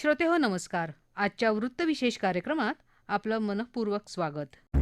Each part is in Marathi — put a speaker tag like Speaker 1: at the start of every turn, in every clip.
Speaker 1: श्रोते हो नमस्कार. आजच्या वृत्तविशेष कार्यक्रमात आपलं मनपूर्वक स्वागत.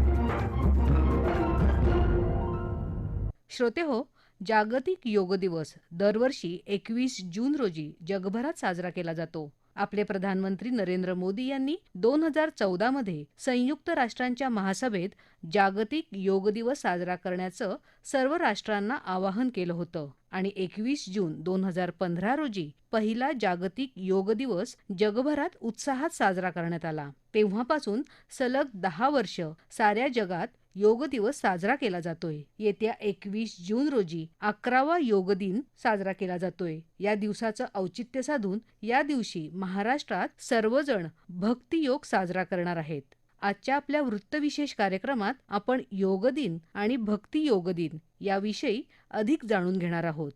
Speaker 1: श्रोते हो जागतिक योग दिवस दरवर्षी एकवीस जून रोजी जगभरात साजरा केला जातो. आपले प्रधानमंत्री नरेंद्र मोदी यांनी दोन हजार चौदा मध्ये संयुक्त राष्ट्रांच्या महासभेत जागतिक योग दिवस साजरा करण्याचं सर्व राष्ट्रांना आवाहन केलं होतं. आणि एकवीस जून दोन हजार पंधरा रोजी पहिला जागतिक योग दिवस जगभरात उत्साहात साजरा करण्यात आला. तेव्हापासून सलग दहा वर्ष साऱ्या जगात योग दिवस साजरा केला जातोय. येत्या एकवीस जून रोजी अकरावा योग दिन साजरा केला जातोय. या दिवसाचं औचित्य साधून या दिवशी महाराष्ट्रात सर्वजण भक्ती योग साजरा करणार आहेत. आजच्या आपल्या वृत्तविशेष कार्यक्रमात आपण योग दिन आणि भक्ती योग दिन याविषयी अधिक जाणून घेणार आहोत.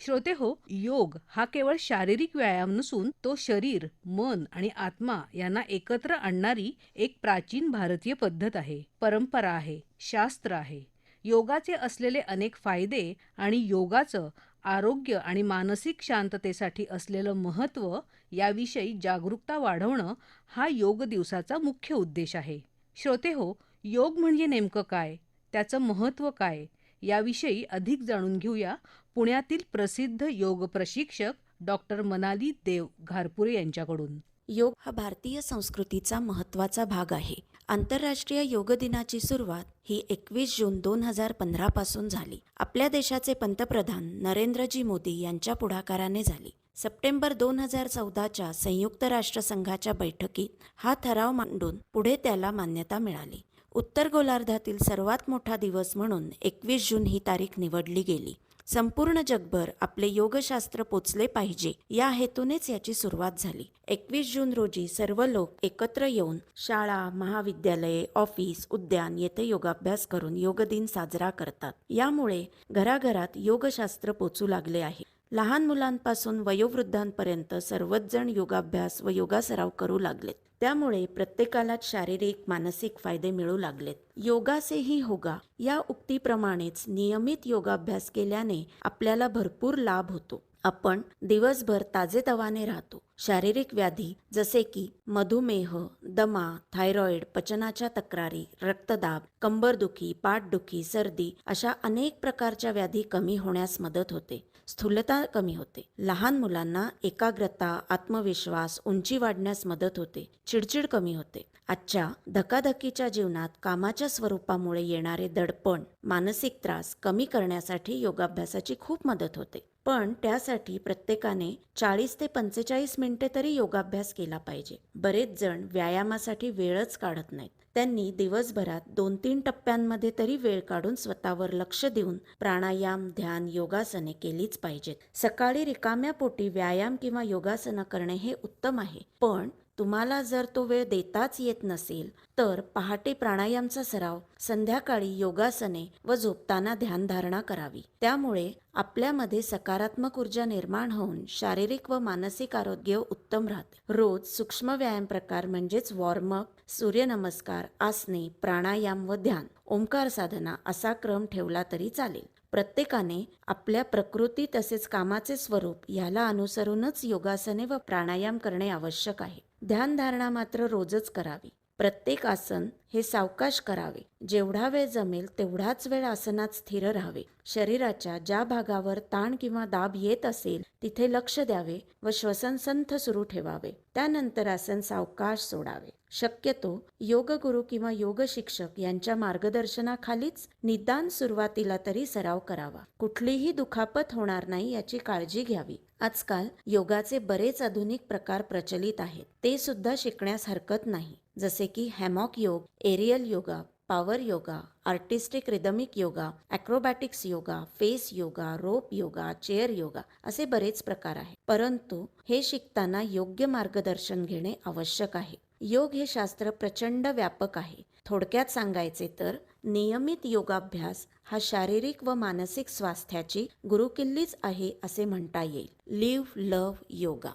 Speaker 1: श्रोते हो योग हा केवळ शारीरिक व्यायाम नसून तो शरीर मन आणि आत्मा यांना एकत्र आणणारी एक प्राचीन भारतीय पद्धत आहे. परंपरा आहे शास्त्र आहे. योगाचे असलेले अनेक फायदे आणि योगाचं आरोग्य आणि मानसिक शांततेसाठी असलेलं महत्त्व याविषयी जागरूकता वाढवणं हा योग दिवसाचा मुख्य उद्देश आहे. श्रोते हो योग म्हणजे नेमकं काय? त्याचं महत्त्व काय? याविषयी अधिक जाणून घेऊया पुण्यातील प्रसिद्ध योग प्रशिक्षक डॉक्टर मनाली देव घारपुरे यांच्याकडून.
Speaker 2: योग हा भारतीय संस्कृतीचा महत्त्वाचा भाग आहे. आंतरराष्ट्रीय योग दिनाची सुरुवात ही एकवीस जून दोन हजार पंधरा पासून झाली. आपल्या देशाचे पंतप्रधान नरेंद्रजी मोदी यांच्या पुढाकाराने झाली. सप्टेंबर दोन हजार चौदाच्या संयुक्त राष्ट्रसंघाच्या बैठकीत हा ठराव मांडून पुढे त्याला मान्यता मिळाली. उत्तर गोलार्धातील सर्वात मोठा दिवस म्हणून एकवीस जून ही तारीख निवडली गेली. संपूर्ण जगभर आपले योगशास्त्र पोचले पाहिजे. या हेतूनेच याची सुरुवात झाली. एकवीस जून रोजी सर्व लोक एकत्र येऊन शाळा महाविद्यालये ऑफिस उद्यान येथे योगाभ्यास करून योग दिन साजरा करतात. यामुळे घराघरात योगशास्त्र पोचू लागले आहे. लहान मुलांपासून वयोवृद्धांपर्यंत सर्वच जण योगाभ्यास व योगासराव करू लागलेत. त्यामुळे प्रत्येकाला शारीरिक मानसिक फायदे मिळू लागलेत. योगासे ही होगा. या उक्तीप्रमाणेच नियमित योगाभ्यास केल्याने आपल्याला भरपूर लाभ होतो. आपण दिवसभर ताजेतवाने राहतो. शारीरिक व्याधी जसे की मधुमेह दमा थायरॉइड पचनाच्या तक्रारी रक्तदाब कंबरदुखी पाठदुखी सर्दी अशा अनेक प्रकारच्या व्याधी कमी होण्यास मदत होते. स्थूलता कमी होते. लहान मुलांना एकाग्रता आत्मविश्वास उंची वाढण्यास मदत होते. चिडचिड कमी होते. आजच्या धकाधकीच्या जीवनात कामाच्या स्वरूपामुळे येणारे दडपण मानसिक त्रास कमी करण्यासाठी योगाभ्यासाची खूप मदत होते. पण त्यासाठी प्रत्येकाने चाळीस ते पंचेचाळीस मिनिटे तरी योगाभ्यास केला पाहिजे. बरेच जण व्यायामासाठी वेळच काढत नाहीत. त्यांनी दिवसभरात दोन तीन टप्प्यांमध्ये तरी वेळ काढून स्वतःवर लक्ष देऊन प्राणायाम ध्यान योगासने केलीच पाहिजेत. सकाळी रिकाम्या पोटी व्यायाम किंवा योगासनं करणे हे उत्तम आहे. पण तुम्हाला जर तो वेळ देताच येत नसेल तर पहाटे प्राणायामचा सराव संध्याकाळी योगासने व झोपताना ध्यानधारणा करावी. त्यामुळे आपल्यामध्ये सकारात्मक ऊर्जा निर्माण होऊन शारीरिक व मानसिक आरोग्य उत्तम राहते. रोज सूक्ष्म व्यायाम प्रकार म्हणजेच वॉर्मअप सूर्यनमस्कार आसने प्राणायाम व ध्यान ओंकार साधना असा क्रम ठेवला तरी चालेल. प्रत्येकाने आपल्या प्रकृती तसेच कामाचे स्वरूप याला अनुसरूनच योगासने व प्राणायाम करणे आवश्यक आहे. ध्यानधारणा मात्र रोजच करावी. प्रत्येक आसन हे सावकाश करावे. जेवढा वेळ जमेल तेवढाच वेळ आसनात स्थिर राहावे. शरीराच्या ज्या भागावर ताण किंवा दाब येत असेल तिथे लक्ष द्यावे व श्वसन संथ सुरू ठेवावे. त्यानंतर आसन सावकाश सोडावे. शक्यतो योग गुरु किंवा योग शिक्षक यांच्या मार्गदर्शनाखालीच निदान सुरुवातीला तरी सराव करावा. कुठलीही दुखापत होणार नाही याची काळजी घ्यावी. आजकाल योगाचे बरेच आधुनिक प्रकार प्रचलित आहेत. ते सुद्धा शिकण्यास हरकत नाही. जसे की हॅमॉक योग aerial yoga power yoga artistic rhythmic yoga acrobatics yoga face yoga rope yoga chair yoga असे बरेच प्रकार आहेत. परंतु हे शिकताना योग्य मार्गदर्शन घेणे आवश्यक आहे. योग हे शास्त्र प्रचंड व्यापक आहे. थोडक्यात सांगायचे तर नियमित योगाभ्यास हा शारीरिक व मानसिक स्वास्थ्याची गुरुकिल्लीच आहे असे म्हणता येईल. लिव्ह लव्ह योगा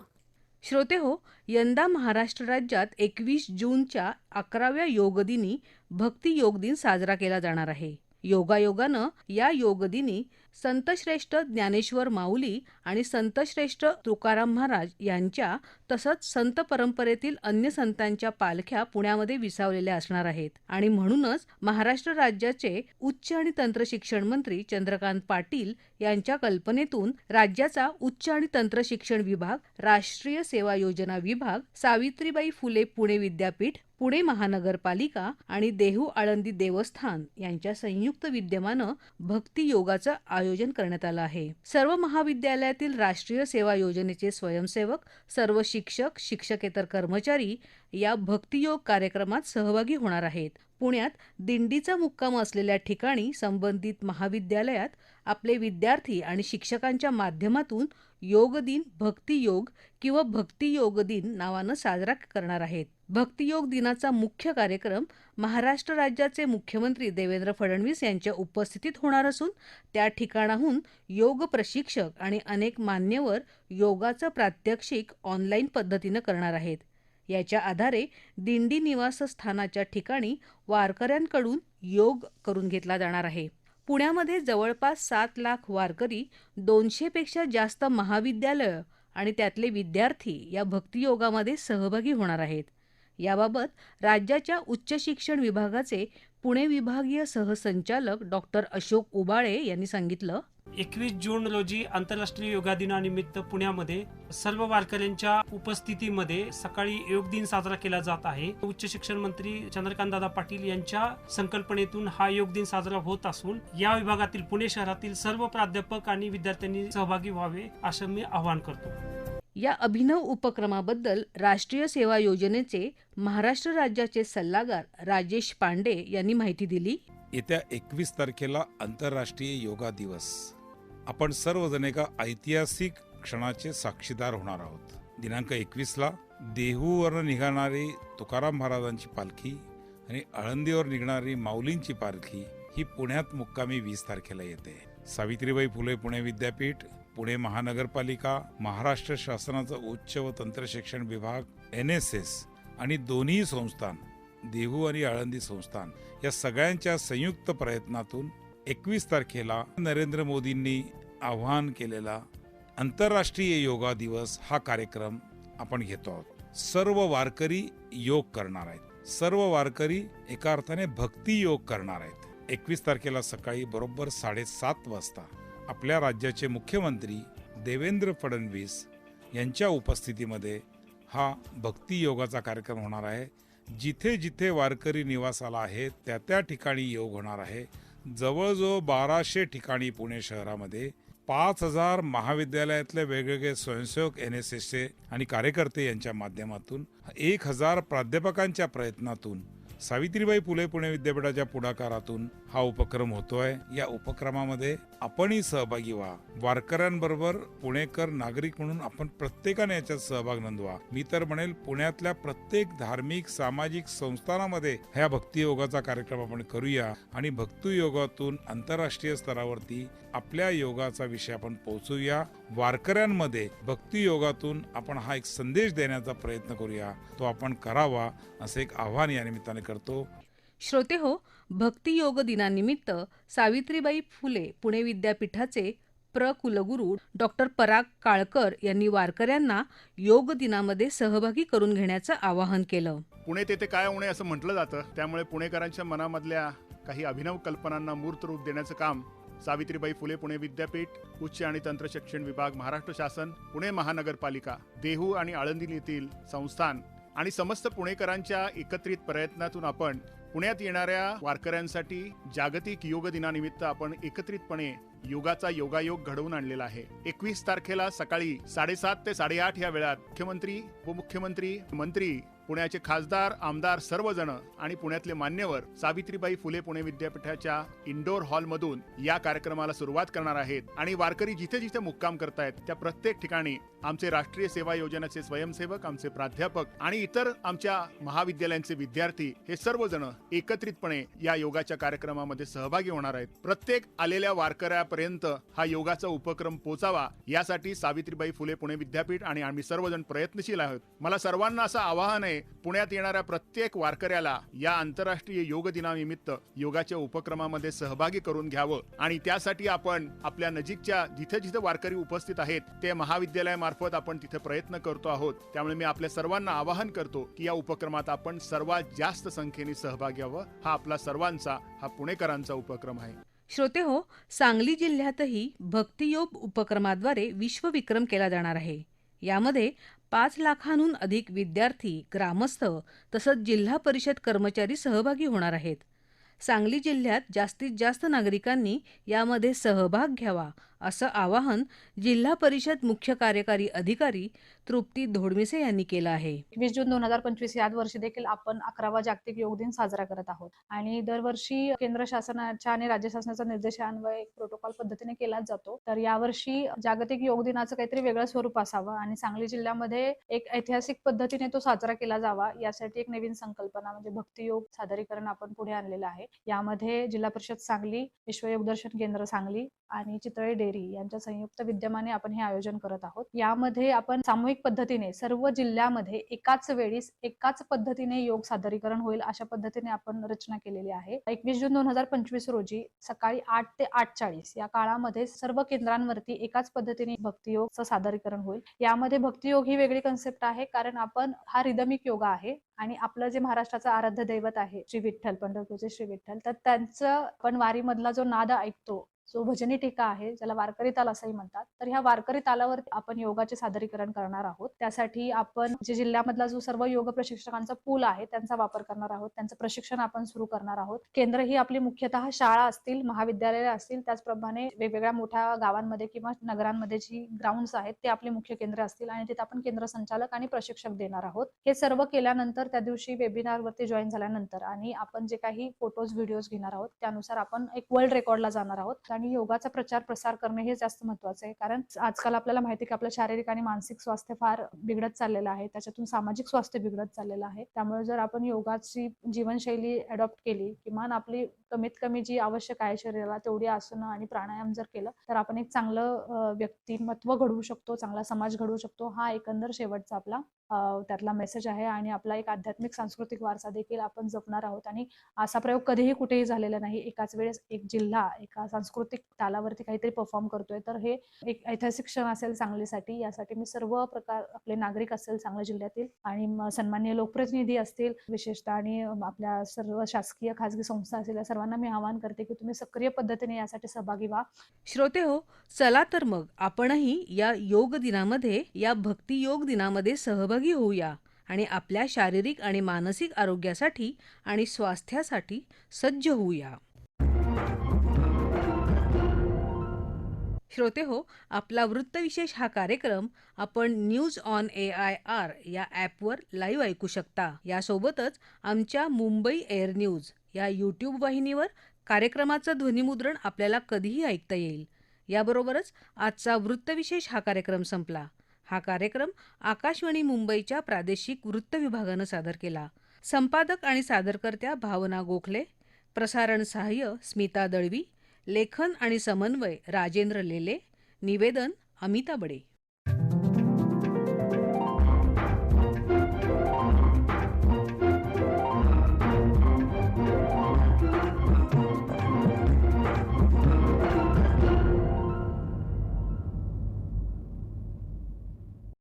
Speaker 1: श्रोते हो यंदा महाराष्ट्र राज्यात एकवीस जूनच्या अकराव्या योगदिनी भक्ती योग दिन साजरा केला जाणार आहे. योगायोगानं या योगदिनी संतश्रेष्ठ ज्ञानेश्वर माऊली आणि संतश्रेष्ठ तुकाराम महाराज यांच्या तसंच संत परंपरेतील अन्य संतांच्या पालख्या पुण्यामध्ये विसावलेल्या असणार आहेत. आणि म्हणूनच महाराष्ट्र राज्याचे उच्च आणि तंत्रशिक्षण मंत्री चंद्रकांत पाटील यांच्या कल्पनेतून राज्याचा उच्च आणि तंत्रशिक्षण विभाग राष्ट्रीय सेवा योजना विभाग सावित्रीबाई फुले पुणे विद्यापीठ पुणे महानगरपालिका आणि देहू आळंदी देवस्थान यांच्या संयुक्त विद्यमानं भक्ती योगाचं आयोजन करण्यात आलं आहे. सर्व महाविद्यालयातील राष्ट्रीय सेवा योजनेचे स्वयंसेवक सर्व शिक्षक शिक्षकेतर कर्मचारी या भक्तियोग कार्यक्रमात सहभागी होणार आहेत. पुण्यात दिंडीचा मुक्काम असलेल्या ठिकाणी संबंधित महाविद्यालयात आपले विद्यार्थी आणि शिक्षकांच्या माध्यमातून योग दिन भक्तियोग किंवा भक्तियोग दिन नावानं साजरा करणार आहेत. भक्तियोग दिनाचा मुख्य कार्यक्रम महाराष्ट्र राज्याचे मुख्यमंत्री देवेंद्र फडणवीस यांच्या उपस्थितीत होणार असून त्या ठिकाणाहून योग प्रशिक्षक आणि अनेक मान्यवर योगाचं प्रात्यक्षिक ऑनलाईन पद्धतीनं करणार आहेत. याच्या आधारे दिंडी निवासस्थानाच्या ठिकाणी वारकऱ्यांकडून योग करून घेतला जाणार आहे. पुण्यामध्ये जवळपास सात लाख वारकरी दोनशेपेक्षा जास्त महाविद्यालयं आणि त्यातले विद्यार्थी या भक्तियोगामध्ये सहभागी होणार आहेत. याबाबत राज्याच्या उच्च शिक्षण विभागाचे पुणे विभागीय सहसंचालक डॉक्टर अशोक उबाळे यांनी सांगितलं
Speaker 3: एकवीस जून रोजी आंतरराष्ट्रीय योगा दिनानिमित्त पुण्यामध्ये सर्व वारकऱ्यांच्या उपस्थितीमध्ये सकाळी योग दिन साजरा केला जात आहे. उच्च शिक्षण मंत्री चंद्रकांत दादा पाटील यांच्या संकल्पनेतून हा योग दिन साजरा होत असून या विभागातील पुणे शहरातील सर्व प्राध्यापक आणि विद्यार्थ्यांनी सहभागी व्हावे असं मी आवाहन करतो.
Speaker 1: या अभिनव उपक्रमाबद्दल राष्ट्रीय सेवा योजनेचे महाराष्ट्र राज्याचे सल्लागार राजेश पांडे यांनी माहिती दिली.
Speaker 4: येत्या एकवीस तारखेला आंतरराष्ट्रीय योगा दिवस. आपण सर्वजण एका ऐतिहासिक क्षणाचे साक्षीदार होणार आहोत. दिनांक एकवीसला देहूवर निघणारी तुकाराम महाराजांची पालखी आणि आळंदीवर निघणारी माऊलींची पालखी ही पुण्यात मुक्कामी वीस तारखेला येते. सावित्रीबाई फुले पुणे विद्यापीठ पुणे महानगरपालिका महाराष्ट्र शासनाचा उच्च व तंत्र शिक्षण विभाग एन एस एस आणि दोन्ही संस्थान देहू आणि आळंदी संस्थान या सगळ्यांच्या संयुक्त प्रयत्नातून एकवीस तारखेला नरेंद्र मोदींनी आवाहन केलेला आंतरराष्ट्रीय योगा दिवस हा कार्यक्रम आपण घेतो आहोत. सर्व वारकरी योग करणार आहेत. सर्व वारकरी एका अर्थाने भक्ती योग करणार आहेत. एकवीस तारखेला सकाळी बरोबर साडेसात वाजता आपल्या राज्याचे मुख्यमंत्री देवेंद्र फडणवीस यांच्या उपस्थितीमध्ये हा भक्ती योगाचा कार्यक्रम होणार आहे. जिथे जिथे वारकरी निवासाला आहे त्या त्या ठिकाणी योग होणार आहे. जवळजवळ बाराशे ठिकाणी पुणे शहरामध्ये पाच हजार महाविद्यालयातले वेगवेगळे स्वयंसेवक एन एस एसचे आणि कार्यकर्ते यांच्या माध्यमातून एक हजार प्राध्यापकांच्या प्रयत्नातून सावित्रीबाई फुले पुणे विद्यापीठाच्या पुढाकारातून हा उपक्रम होतोय. या उपक्रमामध्ये आपणही सहभागी व्हा. वारकऱ्यांबरोबर पुणेकर नागरिक म्हणून आपण प्रत्येकाने याच्यात सहभाग नोंदवा. मी तर म्हणेल पुण्यातल्या प्रत्येक धार्मिक सामाजिक संस्थानामध्ये ह्या भक्ती योगाचा कार्यक्रम आपण करूया आणि भक्तियोगातून आंतरराष्ट्रीय स्तरावरती आपल्या योगाचा विषय आपण पोहोचूया. वारकऱ्यांमध्ये भक्ती योगातून आपण हा एक संदेश देण्याचा प्रयत्न करूया. तो आपण करावा असं एक आव्हान या निमित्ताने करतो.
Speaker 1: श्रोते हो भक्ती योग दिनानिमित्त सावित्रीबाई फुले पुणे विद्यापीठाचे प्र कुलगुरू डॉक्टर पराग काळकर यांनी वारकऱ्यांना योग दिनामध्ये सहभागी करून घेण्याचं आवाहन केलं.
Speaker 5: पुणे तेथे काय होणे असं म्हटलं जातं? त्यामुळे पुणेकरांच्या मनामधल्या काही अभिनव कल्पनांना मूर्त रूप देण्याचं काम सावित्रीबाई फुले पुणे विद्यापीठ उच्च आणि तंत्र शिक्षण विभाग महाराष्ट्र शासन पुणे महानगरपालिका देहू आणि आळंदी येथील संस्थान आणि समस्त पुणेकरांच्या एकत्रित प्रयत्नातून आपण पुण्यात येणाऱ्या वारकऱ्यांसाठी जागतिक योग दिनानिमित्त आपण एकत्रितपणे योगाचा योगायोग घडवून आणलेला आहे. एकवीस तारखेला सकाळी साडेसात ते साडेआठ या वेळात मुख्यमंत्री उपमुख्यमंत्री मंत्री पुण्याचे खासदार आमदार सर्वजण आणि पुण्यातले मान्यवर सावित्रीबाई फुले पुणे विद्यापीठाच्या इंडोर हॉलमधून या कार्यक्रमाला सुरुवात करणार आहेत. आणि वारकरी जिथे जिथे मुक्काम करतायत त्या प्रत्येक ठिकाणी आमचे राष्ट्रीय सेवा योजनेचे स्वयंसेवक आमचे प्राध्यापक आणि इतर आमच्या महाविद्यालयांचे विद्यार्थी हे सर्वजण एकत्रितपणे या योगाच्या कार्यक्रमामध्ये सहभागी होणार आहेत. प्रत्येक आलेल्या वारकऱ्यापर्यंत हा योगाचा उपक्रम पोचावा यासाठी सावित्रीबाई फुले पुणे विद्यापीठ आणि आम्ही सर्वजण प्रयत्नशील आहोत. मला सर्वांना असं आवाहन आहे पुण्यात येणाऱ्या प्रत्येक वारकऱ्याला या आंतरराष्ट्रीय योग दिनानिमित्त योगाच्या उपक्रमामध्ये सहभागी करून घ्यावं. आणि त्यासाठी आपण आपल्या नजीकच्या जिथे जिथे वारकरी उपस्थित आहेत ते महाविद्यालयामार्फत आपण तिथे प्रयत्न करतो आहोत. त्यामुळे मी आपल्या सर्वांना आवाहन करतो की या उपक्रमात आपण सर्वात जास्त संख्येने सहभागी व्हावं. हा आपला सर्वांचा हा पुणेकरांचा उपक्रम आहे.
Speaker 1: श्रोते हो सांगली जिल्ह्यातही भक्तियोग उपक्रमाद्वारे विश्वविक्रम केला जाणार आहे. यामध्ये पाच लाखांहून अधिक विद्यार्थी ग्रामस्थ तसंच जिल्हा परिषद कर्मचारी सहभागी होणार आहेत. सांगली जिल्ह्यात जास्तीत जास्त नागरिकांनी यामध्ये सहभाग घ्यावा असं आवाहन जिल्हा परिषद मुख्य कार्यकारी अधिकारी तृप्ती धोडमिसे यांनी केलं आहे.
Speaker 6: एकवीस जून दोन हजार पंचवीस याच वर्षी देखील आपण अकरावा जागतिक योग दिन साजरा करत आहोत. आणि दरवर्षी केंद्र शासनाच्या आणि राज्य शासनाच्या निर्देशान्वये प्रोटोकॉल पद्धतीने केलाच जातो. तर यावर्षी जागतिक योग दिनाचं काहीतरी वेगळं स्वरूप असावं आणि सांगली जिल्ह्यामध्ये एक ऐतिहासिक पद्धतीने तो साजरा केला जावा यासाठी एक नवीन संकल्पना म्हणजे भक्तियोग सादरीकरण आपण पुढे आणलेलं आहे. यामध्ये जिल्हा परिषद सांगली विश्व योगदर्शन केंद्र सांगली आणि चितळे डेअरी यांच्या संयुक्त विद्यमाने आपण हे आयोजन करत आहोत. यामध्ये आपण सामूहिक पद्धतीने सर्व जिल्ह्यामध्ये एकाच वेळी एकाच पद्धतीने योग सादरीकरण होईल अशा पद्धतीने आपण रचना केलेली आहे. एकवीस जून दोन हजार पंचवीस रोजी सकाळी आठ ते आठ चाळीस या काळामध्ये सर्व केंद्रांवरती एकाच पद्धतीने भक्तियोगचं सादरीकरण होईल. यामध्ये भक्तियोग ही वेगळी कन्सेप्ट आहे कारण आपण हा रिदमिक योगा आहे आणि आपलं जे महाराष्ट्राचं आराध्य दैवत आहे श्री विठ्ठल पंढरपूरचे श्री विठ्ठल तर त्यांचं आपण वारीमधला जो नाद ऐकतो जो भजनी टीका आहे ज्याला वारकरी ताल असंही म्हणतात तर ह्या वारकरी तालावर आपण योगाचे सादरीकरण करणार आहोत. त्यासाठी आपण जे जिल्ह्यामधला जो सर्व योग प्रशिक्षकांचा पूल आहे त्यांचा वापर करणार आहोत. त्यांचं प्रशिक्षण आपण सुरू करणार आहोत. केंद्र ही आपली मुख्यतः शाळा असतील महाविद्यालये असतील त्याचप्रमाणे वेगवेगळ्या मोठ्या गावांमध्ये किंवा नगरांमध्ये जी ग्राउंड्स आहेत ते आपली मुख्य केंद्र असतील आणि तिथे आपण केंद्र संचालक आणि प्रशिक्षक देणार आहोत. हे सर्व केल्यानंतर त्या दिवशी वेबिनार वरती जॉईन झाल्यानंतर आणि आपण जे काही फोटोज व्हिडिओज घेणार आहोत त्यानुसार आपण एक वर्ल्ड रेकॉर्डला जाणार आहोत. आणि योगाचा प्रचार प्रसार करणे हे जास्त महत्वाचं आहे. कारण आजकाल आपल्याला माहिती आहे की आपलं शारीरिक आणि मानसिक स्वास्थ्य फार बिघडत चाललेलं आहे. त्याच्यातून सामाजिक स्वास्थ्य बिघडत चाललेलं आहे. त्यामुळे जर आपण योगाची जीवनशैली अडॉप्ट केली किमान आपली कमीत कमी जी आवश्यक आहे शरीराला तेवढी आसनं आणि प्राणायाम जर केलं तर आपण एक चांगलं व्यक्तिमत्व घडवू शकतो चांगला समाज घडवू शकतो. हा एकंदर शेवटचा आपला त्यातला मेसेज आहे आणि आपला एक आध्यात्मिक सांस्कृतिक वारसा देखील आपण जपणार आहोत. आणि असा प्रयोग कधीही कुठेही झालेला नाही. एकाच वेळेस एक जिल्हा एका सांस्कृतिक तालावरती काहीतरी परफॉर्म करतोय. तर हे एक ऐतिहासिक क्षण असेल सांगलीसाठी. यासाठी मी सर्व प्रकार आपले नागरिक असेल सांगली जिल्ह्यातील आणि सन्मान्य सन्माननीय लोकप्रतिनिधी असतील विशेषतः आणि आपल्या सर्व शासकीय खाजगी संस्था असेल या सर्वांना मी आवाहन करते की तुम्ही सक्रिय पद्धतीने यासाठी सहभागी व्हा.
Speaker 1: श्रोते हो चला तर मग आपणही या योग दिनामध्ये या भक्ती योग दिनामध्ये सहभागी होऊया आणि आपल्या शारीरिक आणि मानसिक आरोग्यासाठी आणि स्वास्थ्यासाठी सज्ज होऊया. श्रोते हो आपला वृत्तविशेष हा कार्यक्रम आपण news on A I R या ॲपवर लाईव्ह ऐकू शकता. यासोबतच आमच्या मुंबई एअर न्यूज या यूट्यूब वाहिनीवर कार्यक्रमाचं ध्वनिमुद्रण आपल्याला कधीही ऐकता येईल. याबरोबरच आजचा वृत्तविशेष हा कार्यक्रम संपला. हा कार्यक्रम आकाशवाणी मुंबईच्या प्रादेशिक वृत्त विभागानं सादर केला. संपादक आणि सादरकर्त्या भावना गोखले प्रसारण सहाय्य स्मिता दळवी लेखन आणि समन्वय राजेंद्र लेले निवेदन अमिता बडे.